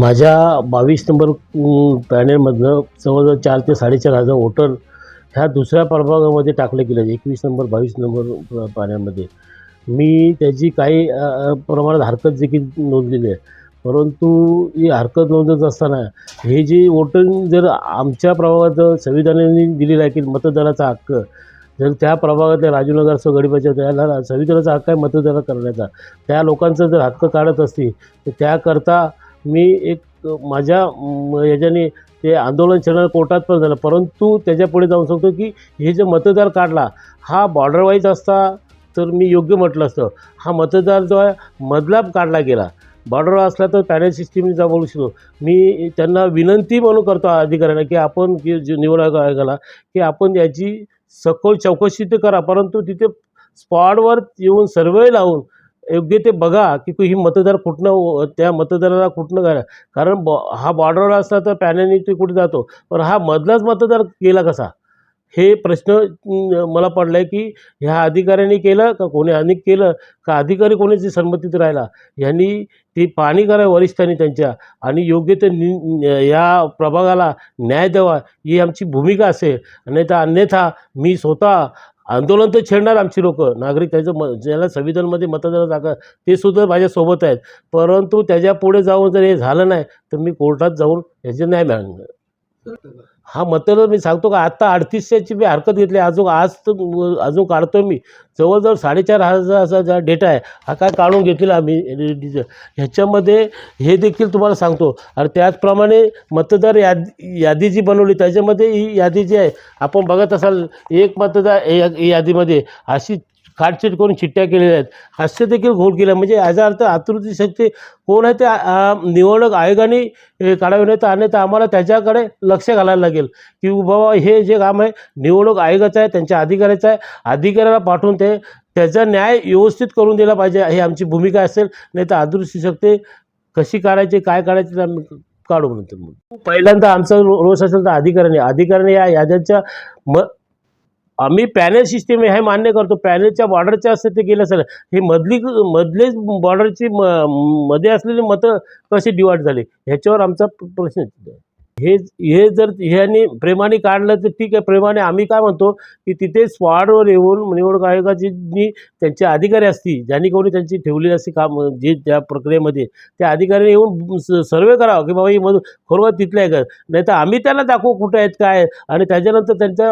माझ्या बावीस नंबर अं, पॅनेलमधनं जवळजवळ चार ते साडेचार हजार वोटर ह्या दुसऱ्या प्रभागामध्ये टाकले गेले एकवीस नंबर बावीस नंबर पाण्यामध्ये मी त्याची काही प्रमाणात हरकत देखील नोंदलेली आहे. परंतु ही हरकत नोंदत असताना हे जे वोटिंग जर आमच्या प्रभागात संविधानाने दिलेलं आहे की मतदानाचा हक्क जर त्या प्रभागातल्या राजूनगर असो गडीपाच्या त्याला संविधानाचा हक्क आहे मतदान करण्याचा. त्या लोकांचा जर हक्क काढत असतील तर त्याकरता मी एक माझ्या याच्याने ते आंदोलन छेडणार कोर्टात पण झालं. परंतु त्याच्या पुढे जाऊन सांगतो की हे जे मतदार काढला हा बॉर्डर वाईज असता तर मी योग्य म्हटलं असतं. हा मतदार जो आहे मधला काढला गेला. बॉर्डर असला तर पॅनल सिस्टीमचा बोलू शकतो. मी त्यांना विनंती म्हणून करतो अधिकाऱ्यांना की आपण की जे निवड आयोगाला की आपण याची सखोल चौकशी ते करा. परंतु तिथे स्पॉटवर येऊन सर्वे लावून योग्य ते बघा की ही मतदार कुठनं त्या मतदाराला कुठनं करा कारण बॉ हा बॉर्डरवर असला तर पॅनलनी ते कुठे जातो? पण हा मधलाच मतदार गेला कसा? हे प्रश्न मला पडला आहे की ह्या अधिकाऱ्यांनी केलं का कोणी अनेक केलं का अधिकारी कोणीची संमतीत राहिला? यांनी ती पाहणी करा वरिष्ठांनी त्यांच्या आणि योग्य ते नि या प्रभागाला न्याय द्यावा. ही आमची भूमिका असेल. नाही तर अन्यथा मी स्वतः आंदोलन तर छेडणार आमची लोक. नागरिक त्याचं म ज्याला संविधानमध्ये मतदार जागा ते सुद्धा माझ्यासोबत आहेत. परंतु त्याच्या पुढे जाऊन जर हे झालं नाही तर मी कोर्टात जाऊन ह्याचे न्याय मागणार हा मतदार मी सांगतो का आत्ता अडतीसशेची मी हरकत घेतली अजून आज तर अजून काढतो मी. जवळजवळ साडेचार हजाराचा ज्या डेटा आहे हा काय काढून घेतलेला आम्ही. डिझेल ह्याच्यामध्ये हे देखील तुम्हाला सांगतो. आणि त्याचप्रमाणे मतदार याद यादी जी बनवली त्याच्यामध्ये ही यादी जी आहे आपण बघत असाल एक मतदार या- यादीमध्ये अशी काटछेट करून चिठ्ठ्या केलेल्या आहेत. हास्य देखील घोळ केला. म्हणजे याचा अर्थ आतुरती शक्ती कोण आहे ते निवडणूक आयोगाने काढावे काढावे नाही तर अन्यथा आम्हाला त्याच्याकडे लक्ष घालायला लागेल. की बाबा हे जे काम आहे निवडणूक आयोगाचं आहे त्यांच्या अधिकाऱ्याचं आहे. अधिकाऱ्याला पाठवून ते त्याचा न्याय व्यवस्थित करून दिला पाहिजे. ही आमची भूमिका असेल. नाही तर अदृश्य शक्ती कशी काढायची काय काढायची ते आम्ही काढू म्हणतो. पहिल्यांदा आमचा रोष असेल तर अधिकाऱ्याने अधिकाऱ्याने या याद्यांच्या म आम्ही पॅनल सिस्टीम हे मान्य करतो. पॅनलच्या बॉर्डरच्या असते ते गेलं असेल हे मधली मधलेच बॉर्डरची म मध्ये असलेली मतं कशी डिवाईड झाली? ह्याच्यावर आमचा प्रश्न हे हे जर ह्यांनी प्रेमाने काढलं तर ठीक आहे. प्रेमाने आम्ही काय म्हणतो की तिथे स्पॉटवर येऊन निवडणूक आयोगाची जी त्यांचे अधिकारी असतील ज्यांनी कोणी त्यांची ठेवलेली असते काम जे त्या प्रक्रियेमध्ये त्या अधिकाऱ्याने येऊन सर्वे करावा की बाबा ही मधून खरोखर तिथलं आहे का नाही तर आम्ही त्यांना दाखवू कुठं आहेत काय आणि त्याच्यानंतर त्यांच्या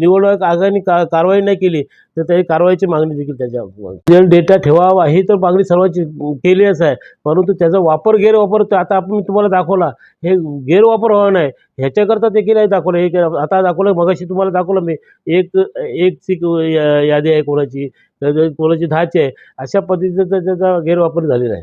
निवडणूक आयोगाने का कारवाई नाही केली. तर त्या कारवाईची मागणी देखील त्याच्या डेटा ठेवावा ही तर मागणी सर्वांची केलीच आहे. परंतु त्याचा वापर गैरवापर तर आता आपण मी तुम्हाला दाखवला. हे गैरवापर व्हावा नाही. ह्याच्याकरता देखील आहे दाखवलं. एक आता दाखवलं मगाशी तुम्हाला दाखवलं मी. एक एक सीक या- यादी आहे कोणाची. कोणाची दहाची आहे. अशा पद्धतीचा त्याचा गैरवापर झालेला आहे.